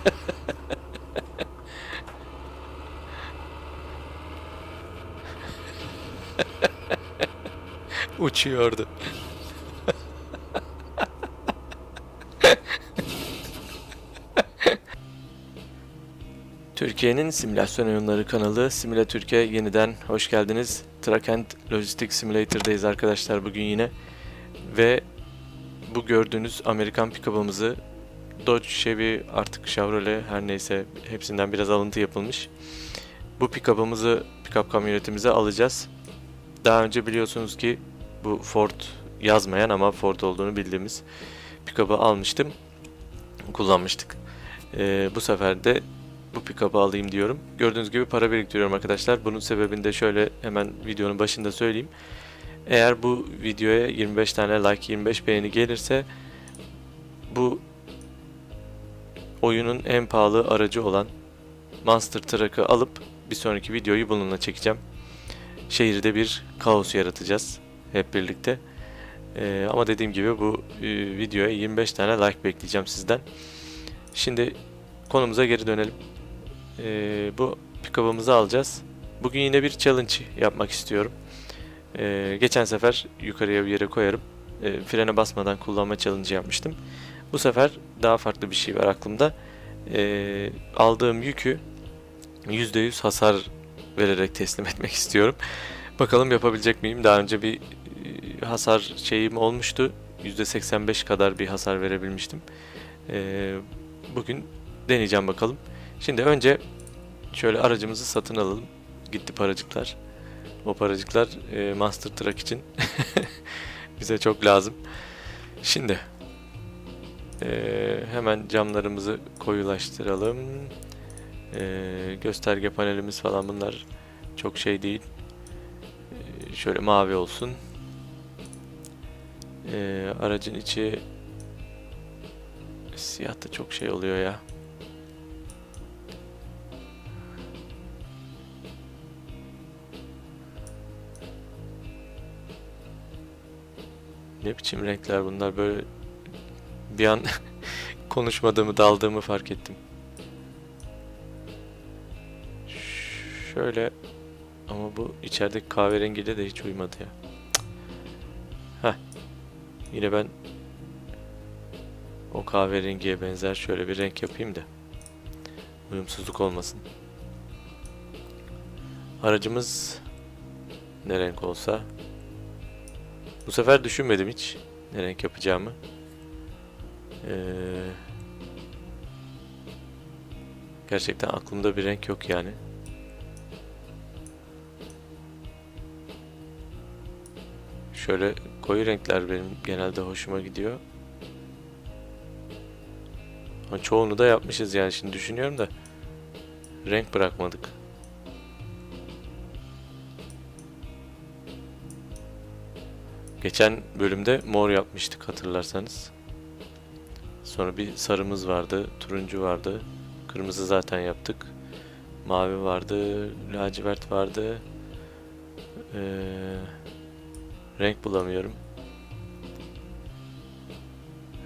Uçuyordu. Türkiye'nin simülasyon oyunları kanalı Simula Türkiye yeniden hoş geldiniz. Truck and Logistics Simulator'dayız arkadaşlar bugün yine. Ve bu gördüğünüz Amerikan pick-up'ımızı Dodge, Chevy, artık Chevrolet her neyse hepsinden biraz alıntı yapılmış. Bu pick-up'ımızı, pick-up kamyonetimize alacağız. Daha önce biliyorsunuz ki bu Ford yazmayan ama Ford olduğunu bildiğimiz pick-up'ı almıştım. Kullanmıştık. Ee, bu sefer de bu pick-up'ı alayım diyorum. Gördüğünüz gibi para biriktiriyorum arkadaşlar. Bunun sebebini de şöyle hemen videonun başında söyleyeyim. Eğer bu videoya 25 tane like, 25 beğeni gelirse bu oyunun en pahalı aracı olan Monster Truck'ı alıp bir sonraki videoyu bununla çekeceğim. Şehirde bir kaos yaratacağız hep birlikte. Ee, ama dediğim gibi bu e, videoya 25 tane like bekleyeceğim sizden. Şimdi konumuza geri dönelim. Ee, bu pick-up'ımızı alacağız. Bugün yine bir challenge yapmak istiyorum. Ee, geçen sefer yukarıya bir yere koyarım. Ee, frene basmadan kullanma challenge yapmıştım. Bu sefer daha farklı bir şey var aklımda. Ee, aldığım yükü %100 hasar vererek teslim etmek istiyorum. Bakalım yapabilecek miyim? Daha önce bir e, hasar şeyim olmuştu. %85 kadar bir hasar verebilmiştim. Ee, bugün deneyeceğim bakalım. Şimdi önce şöyle aracımızı satın alalım. Gitti paracıklar. O paracıklar e, Master Truck için bize çok lazım. Şimdi e, hemen camlarımızı koyulaştıralım. E, gösterge panelimiz falan bunlar çok şey değil. E, şöyle mavi olsun. E, aracın içi siyah da çok şey oluyor ya. Ne biçim renkler bunlar böyle bir an konuşmadığımı daldığımı fark ettim. Şöyle ama bu içerideki kahverengiyle de hiç uymadı ya. Heh. Yine ben o kahverengiye benzer şöyle bir renk yapayım da uyumsuzluk olmasın. Aracımız ne renk olsa bu sefer düşünmedim hiç ne renk yapacağımı. Ee, gerçekten aklımda bir renk yok yani. Şöyle koyu renkler benim genelde hoşuma gidiyor. Ama çoğunu da yapmışız yani şimdi düşünüyorum da renk bırakmadık. Geçen bölümde mor yapmıştık hatırlarsanız. Sonra bir sarımız vardı, turuncu vardı. Kırmızı zaten yaptık. Mavi vardı, lacivert vardı. Ee, renk bulamıyorum.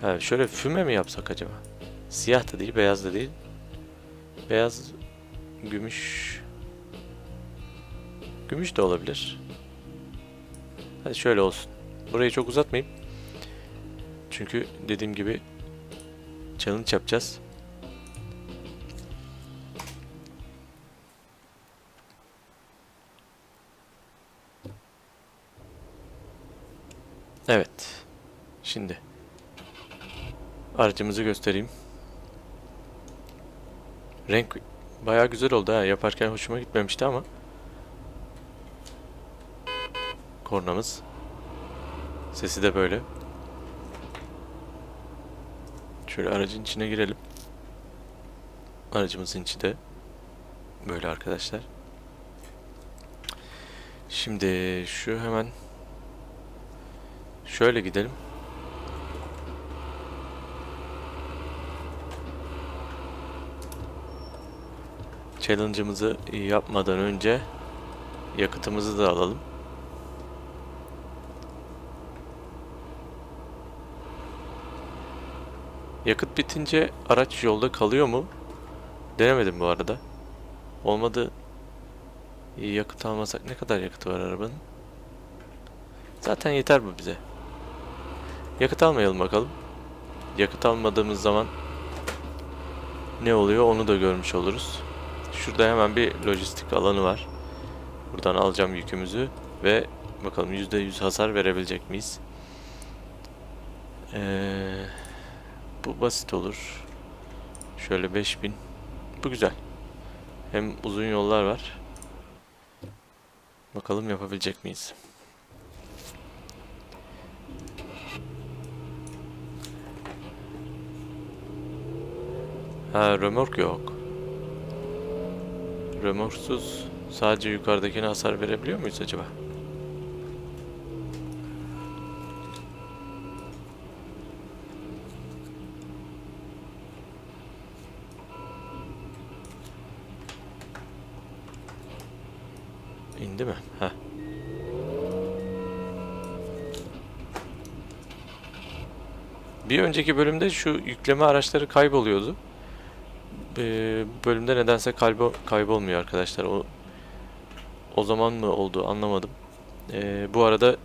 Ha, şöyle füme mi yapsak acaba? Siyah da değil, beyaz da değil. Beyaz, gümüş. Gümüş de olabilir. Hadi şöyle olsun. Burayı çok uzatmayayım. Çünkü dediğim gibi challenge yapacağız. Evet. Şimdi aracımızı göstereyim. Renk bayağı güzel oldu ha. Yaparken hoşuma gitmemişti ama. Kornamız. Sesi de böyle. Şöyle aracın içine girelim. Aracımızın içi de böyle arkadaşlar. Şimdi şu hemen şöyle gidelim. Challenge'ımızı yapmadan önce yakıtımızı da alalım. Yakıt bitince araç yolda kalıyor mu? Denemedim bu arada. Olmadı. Yakıt almasak ne kadar yakıtı var arabanın? Zaten yeter bu bize. Yakıt almayalım bakalım. Yakıt almadığımız zaman ne oluyor onu da görmüş oluruz. Şurada hemen bir lojistik alanı var. Buradan alacağım yükümüzü ve bakalım %100 hasar verebilecek miyiz? Ee, bu basit olur. Şöyle 5000. Bu güzel. Hem uzun yollar var. Bakalım yapabilecek miyiz? Ha römork yok. Römorksuz sadece yukarıdakine hasar verebiliyor muyuz acaba? İndi mi? Heh. Bir önceki bölümde şu yükleme araçları kayboluyordu. Ee, bölümde nedense kalbo kaybolmuyor arkadaşlar. O o zaman mı oldu anlamadım. Ee, bu arada e,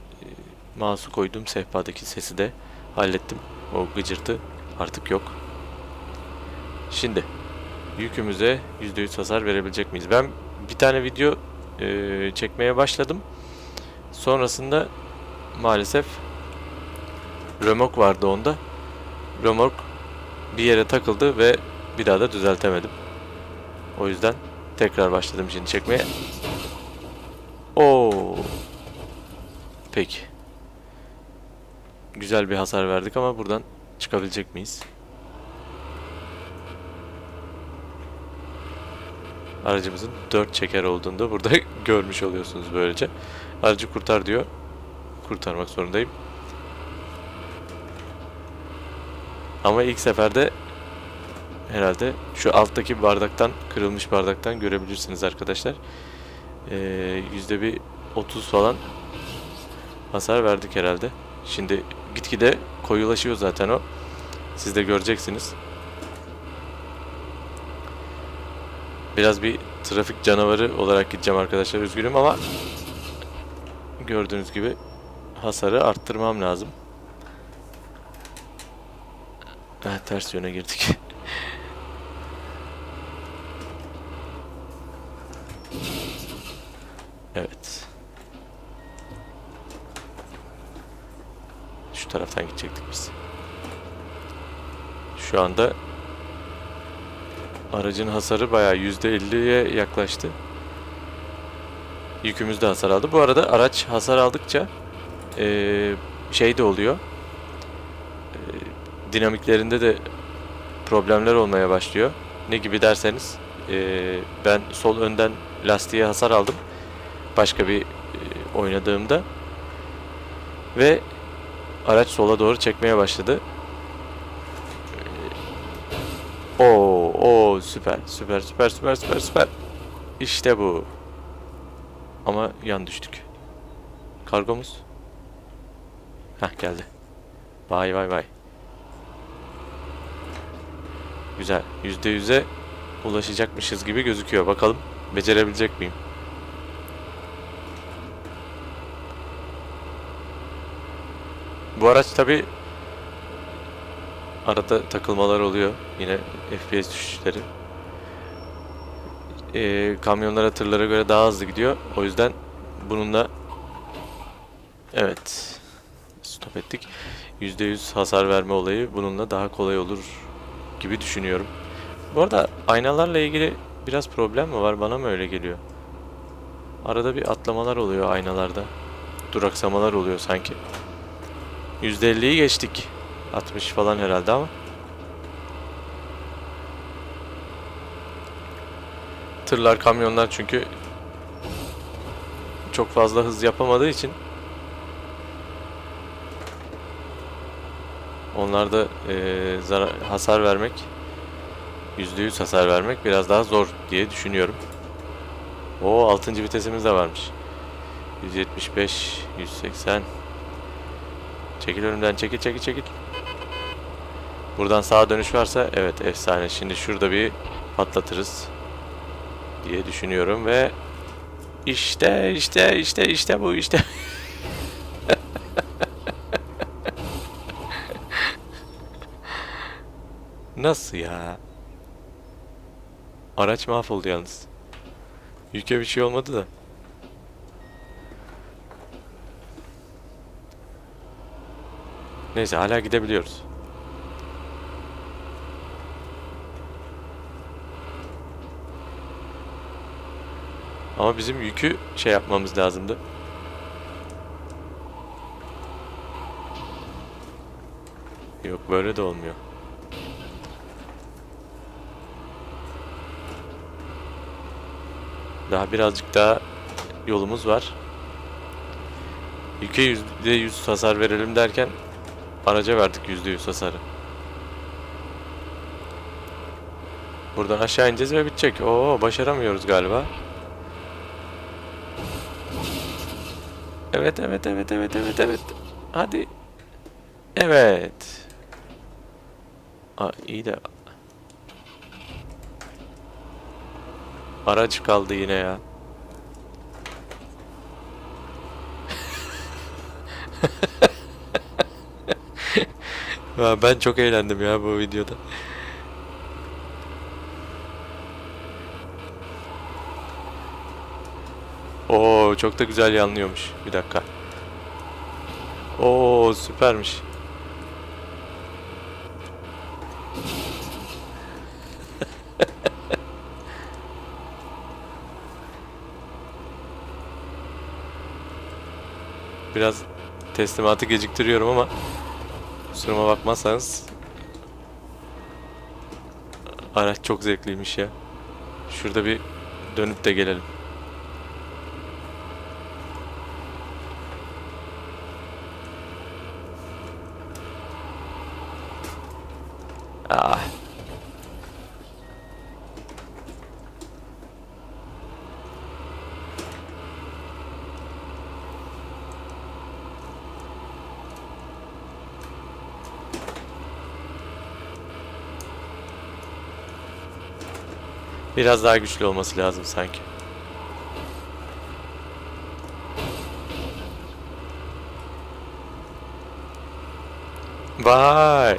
mouse'u koyduğum sehpadaki sesi de hallettim. O gıcırtı artık yok. Şimdi yükümüze %100 hasar verebilecek miyiz? Ben bir tane video e, çekmeye başladım. Sonrasında maalesef römork vardı onda. Römork bir yere takıldı ve bir daha da düzeltemedim. O yüzden tekrar başladım şimdi çekmeye. Oo. Peki. Güzel bir hasar verdik ama buradan çıkabilecek miyiz? Aracımızın 4 çeker olduğunu da burada görmüş oluyorsunuz böylece. Aracı kurtar diyor. Kurtarmak zorundayım. Ama ilk seferde herhalde şu alttaki bardaktan, kırılmış bardaktan görebilirsiniz arkadaşlar. Ee, yüzde bir 30 falan hasar verdik herhalde. Şimdi gitgide koyulaşıyor zaten o. Siz de göreceksiniz. Biraz bir trafik canavarı olarak gideceğim arkadaşlar üzgünüm ama gördüğünüz gibi hasarı arttırmam lazım. Evet ters yöne girdik. evet. Şu taraftan gidecektik biz. Şu anda aracın hasarı bayağı %50'ye yaklaştı. Yükümüz de hasar aldı. Bu arada araç hasar aldıkça eee, şey de oluyor. Dinamiklerinde de problemler olmaya başlıyor. Ne gibi derseniz eee, ben sol önden lastiğe hasar aldım. Başka bir eee, oynadığımda ve araç sola doğru çekmeye başladı. Oo, oo süper, süper, süper, süper, süper, süper. İşte bu. Ama yan düştük. Kargomuz. Heh geldi. Vay vay vay. Güzel. Yüzde yüze ulaşacakmışız gibi gözüküyor. Bakalım becerebilecek miyim? Bu araç tabi arada takılmalar oluyor. Yine FPS düşüşleri. Ee, kamyonlara, tırlara göre daha hızlı gidiyor. O yüzden bununla evet stop ettik. %100 hasar verme olayı bununla daha kolay olur gibi düşünüyorum. Bu arada aynalarla ilgili biraz problem mi var? Bana mı öyle geliyor? Arada bir atlamalar oluyor aynalarda. Duraksamalar oluyor sanki. %50'yi geçtik. 60 falan herhalde ama. Tırlar, kamyonlar çünkü çok fazla hız yapamadığı için onlarda eee, zarar, hasar vermek %100 hasar vermek biraz daha zor diye düşünüyorum. O 6. vitesimiz de varmış. 175, 180 Çekil önümden çekil çekil çekil. Buradan sağa dönüş varsa evet efsane. Şimdi şurada bir patlatırız diye düşünüyorum ve işte işte işte işte bu işte Nasıl ya? Araç mahvoldu yalnız. Yüke bir şey olmadı da. Neyse hala gidebiliyoruz. Ama bizim yükü şey yapmamız lazımdı. Yok böyle de olmuyor. Daha birazcık daha yolumuz var. Yüke yüzde yüz hasar verelim derken araca verdik yüzde yüz hasarı. Buradan aşağı ineceğiz ve bitecek. Oo başaramıyoruz galiba. Evet evet evet evet evet evet. Hadi. Evet. Aa, iyi de Araç kaldı yine ya. Ben çok eğlendim ya bu videoda. Oo çok da güzel yanlıyormuş. Bir dakika. Oo süpermiş. Biraz teslimatı geciktiriyorum ama kusuruma bakmazsanız araç çok zevkliymiş ya. Şurada bir dönüp de gelelim. Biraz daha güçlü olması lazım sanki. Vay.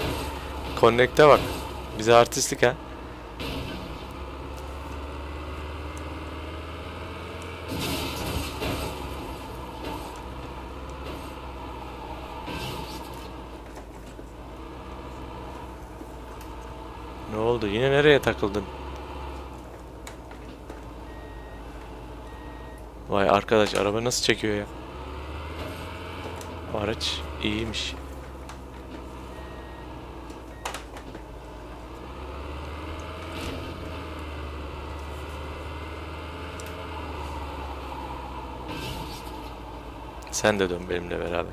Connect'e bak. Bize artistlik ha. Ne oldu? Yine nereye takıldın? Vay arkadaş araba nasıl çekiyor ya? Araç iyiymiş. Sen de dön benimle beraber.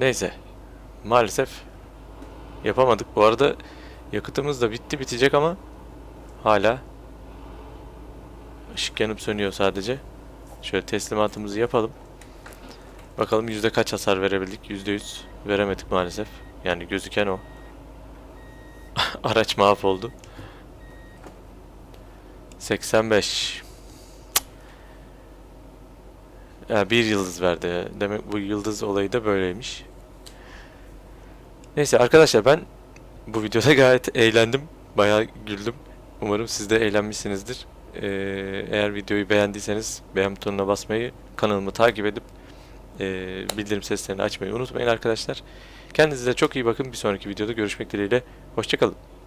Neyse. Maalesef yapamadık. Bu arada yakıtımız da bitti bitecek ama hala ışık yanıp sönüyor sadece. Şöyle teslimatımızı yapalım. Bakalım yüzde kaç hasar verebildik? Yüzde yüz veremedik maalesef. Yani gözüken o. Araç mahvoldu. 85. Ya bir yıldız verdi. Demek bu yıldız olayı da böyleymiş. Neyse arkadaşlar ben bu videoda gayet eğlendim. Bayağı güldüm. Umarım siz de eğlenmişsinizdir. Ee, eğer videoyu beğendiyseniz beğen butonuna basmayı, kanalımı takip edip e, bildirim seslerini açmayı unutmayın arkadaşlar. Kendinize çok iyi bakın. Bir sonraki videoda görüşmek dileğiyle. Hoşçakalın.